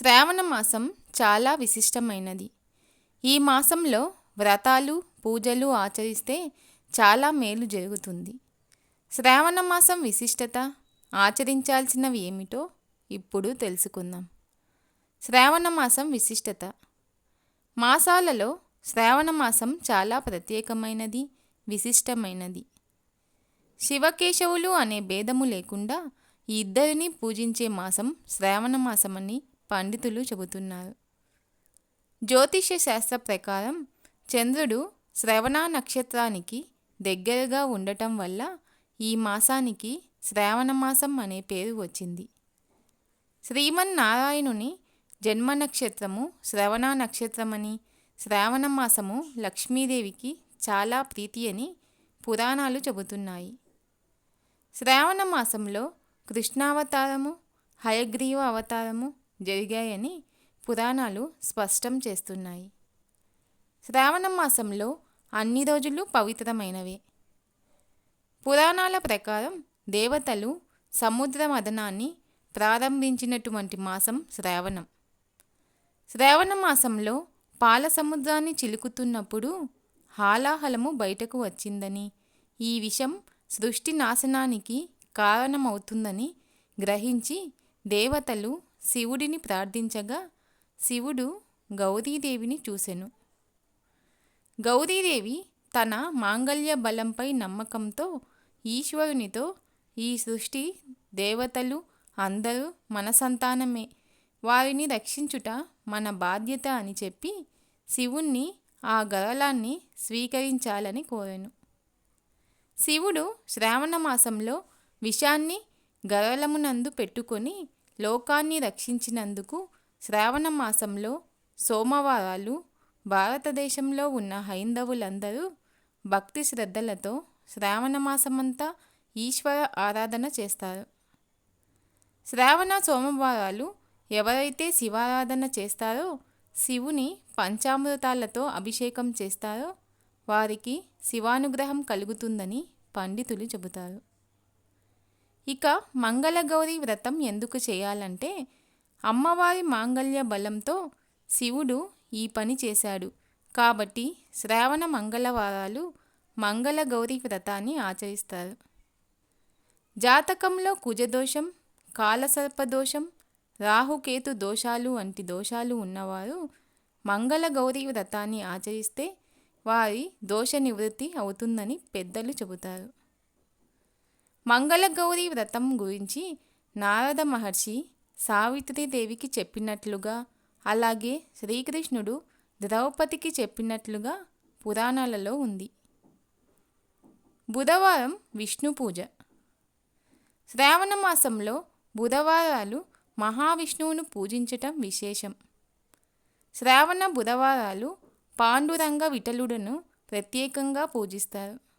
శ్రావణ మాసం చాలా విశిష్టమైనది. ఈ మాసంలో వ్రతాలు పూజలు ఆచరిస్తే చాలా మేలు జరుగుతుంది. శ్రావణ మాసం విశిష్టత ఆచరించాల్సినవి ఏమిటో ఇప్పుడు తెలుసుకుందాం. శ్రావణ మాసం విశిష్టత. మాసాలలో శ్రావణ మాసం చాలా ప్రత్యేకమైనది విశిష్టమైనది. శివకేశవులు అనే భేదము లేకుండా ఈ ఇద్దరిని పూజించే మాసం శ్రావణ మాసమని పండితులు చెబుతున్నారు. జ్యోతిష్య శాస్త్ర ప్రకారం చంద్రుడు శ్రవణ నక్షత్రానికి దగ్గరగా ఉండటం వల్ల ఈ మాసానికి శ్రావణ మాసం అనే పేరు వచ్చింది. శ్రీమన్నారాయణుని జన్మ నక్షత్రము శ్రవణ నక్షత్రమని శ్రావణ మాసము లక్ష్మీదేవికి చాలా ప్రీతి అని పురాణాలు చెబుతున్నాయి. శ్రావణ మాసంలో కృష్ణావతారము హయగ్రీవ అవతారము జరిగాయని పురాణాలు స్పష్టం చేస్తున్నాయి. శ్రావణ మాసంలో అన్ని రోజులు పవిత్రమైనవే. పురాణాల ప్రకారం దేవతలు సముద్ర మదనాన్ని ప్రారంభించినటువంటి మాసం శ్రావణం. శ్రావణ మాసంలో పాల సముద్రాన్ని చిలుకుతున్నప్పుడు హాలాహలము బయటకు వచ్చిందని ఈ విషం సృష్టి నాశనానికి కారణమవుతుందని గ్రహించి దేవతలు శివుడిని ప్రార్థించగా శివుడు గౌరీదేవిని చూసెను. గౌరీదేవి తన మాంగళ్య బలంపై నమ్మకంతో ఈశ్వరునితో ఈ సృష్టి దేవతలు అందరూ మన సంతానమే వారిని రక్షించుట మన బాధ్యత అని చెప్పి శివుణ్ణి ఆ గరళాన్ని స్వీకరించాలని కోరెను. శివుడు శ్రావణ మాసంలో విషాన్ని గరళమునందు పెట్టుకొని లోకాన్ని రక్షించినందుకు శ్రావణ మాసంలో సోమవారాలు భారతదేశంలో ఉన్న హైందవులందరూ భక్తి శ్రద్ధలతో శ్రావణ మాసమంతా ఈశ్వర ఆరాధన చేస్తారు. శ్రావణ సోమవారాలు ఎవరైతే శివారాధన చేస్తారో శివుని పంచామృతాలతో అభిషేకం చేస్తారో వారికి శివానుగ్రహం కలుగుతుందని పండితులు చెబుతారు. ఇక మంగళగౌరి వ్రతం ఎందుకు చేయాలంటే అమ్మవారి మాంగళ్య బలంతో శివుడు ఈ పని చేశాడు. కాబట్టి శ్రావణ మంగళవారాలు మంగళగౌరి వ్రతాన్ని ఆచరిస్తారు. జాతకంలో కుజదోషం కాలసర్పదోషం రాహుకేతు దోషాలు వంటి దోషాలు ఉన్నవారు మంగళగౌరి వ్రతాన్ని ఆచరిస్తే వారి దోష నివృత్తి అవుతుందని పెద్దలు చెబుతారు. మంగళగౌరీ వ్రతం గురించి నారద మహర్షి సావిత్రీదేవికి చెప్పినట్లుగా అలాగే శ్రీకృష్ణుడు ద్రౌపదికి చెప్పినట్లుగా పురాణాలలో ఉంది. బుధవారం విష్ణు పూజ. శ్రావణ మాసంలో బుధవారాలు మహావిష్ణువును పూజించటం విశేషం. శ్రావణ బుధవారాలు పాండురంగ విఠలుడను ప్రత్యేకంగా పూజిస్తారు.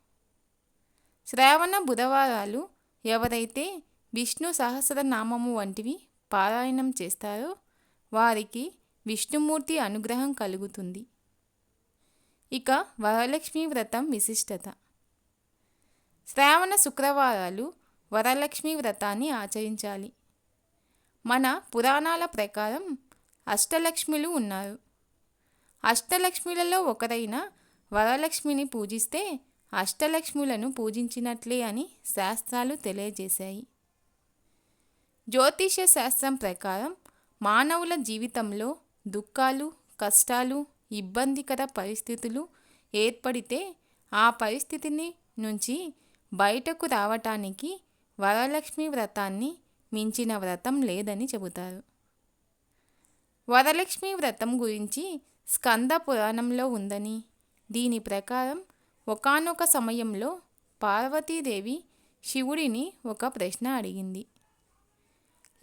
శ్రావణ బుధవారాలు ఎవరైతే విష్ణు సహస్రనామము వంటివి పారాయణం చేస్తారో వారికి విష్ణుమూర్తి అనుగ్రహం కలుగుతుంది. ఇక వరలక్ష్మి వ్రతం విశిష్టత. శ్రావణ శుక్రవారాలు వరలక్ష్మి వ్రతాన్ని ఆచరించాలి. మన పురాణాల ప్రకారం అష్టలక్ష్మిలు ఉన్నారు. అష్టలక్ష్మిలలో ఒకరైన వరలక్ష్మిని పూజిస్తే అష్టలక్ష్ములను పూజించినట్లే అని శాస్త్రాలు తెలియజేశాయి. జ్యోతిష శాస్త్రం ప్రకారం మానవుల జీవితంలో దుఃఖాలు కష్టాలు ఇబ్బందికర పరిస్థితులు ఏర్పడితే ఆ పరిస్థితిని నుంచి బయటకు రావటానికి వరలక్ష్మి వ్రతాన్ని మించిన వ్రతం లేదని చెబుతారు. వరలక్ష్మి వ్రతం గురించి స్కంద పురాణంలో ఉందని దీని ప్రకారం ఒకనొక సమయంలో పార్వతీదేవి శివుడిని ఒక ప్రశ్న అడిగింది.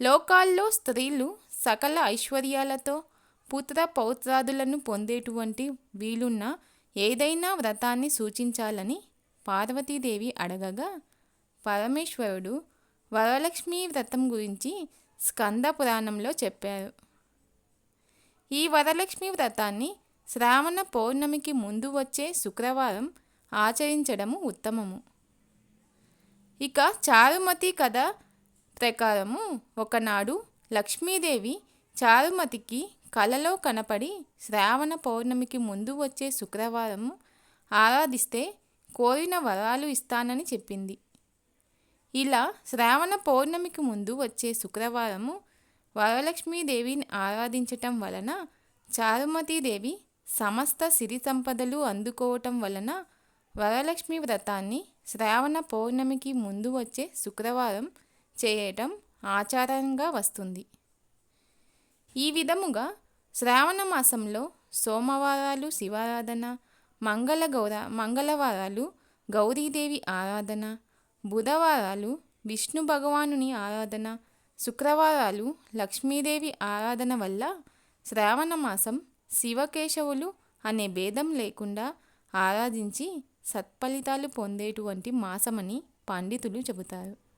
లోకాల్లో స్త్రీలు సకల ఐశ్వర్యాలతో పుత్ర పౌత్రాదులను పొందేటువంటి వీలున్న ఏదైనా వ్రతాన్ని సూచించాలని పార్వతీదేవి అడగగా పరమేశ్వరుడు వరలక్ష్మీ వ్రతం గురించి స్కంద పురాణంలో చెప్పారు. ఈ వరలక్ష్మి వ్రతాన్ని శ్రావణ పౌర్ణమికి ముందు వచ్చే శుక్రవారం ఆచరించడము ఉత్తమము. ఇక చారుమతి కథ ప్రకారము ఒకనాడు లక్ష్మీదేవి చారుమతికి కలలో కనపడి శ్రావణ పౌర్ణమికి ముందు వచ్చే శుక్రవారం ఆరాధిస్తే కోరిన వరాలు ఇస్తానని చెప్పింది. ఇలా శ్రావణ పౌర్ణమికి ముందు వచ్చే శుక్రవారము వరలక్ష్మీదేవిని ఆరాధించటం వలన చారుమతీదేవి సమస్త సిరి సంపదలు అందుకోవటం వలన వరలక్ష్మి వ్రతాన్ని శ్రావణ పౌర్ణమికి ముందు వచ్చే శుక్రవారం చేయటం ఆచారంగా వస్తుంది. ఈ విధముగా శ్రావణ మాసంలో సోమవారాలు శివారాధన మంగళ గౌర మంగళవారాలు గౌరీదేవి ఆరాధన బుధవారాలు విష్ణు భగవానుని ఆరాధన శుక్రవారాలు లక్ష్మీదేవి ఆరాధన వల్ల శ్రావణ మాసం శివకేశవులు అనే భేదం లేకుండా ఆరాధించి సత్ఫలితాలు పొందేటువంటి మాసమని పండితులు చెబుతారు.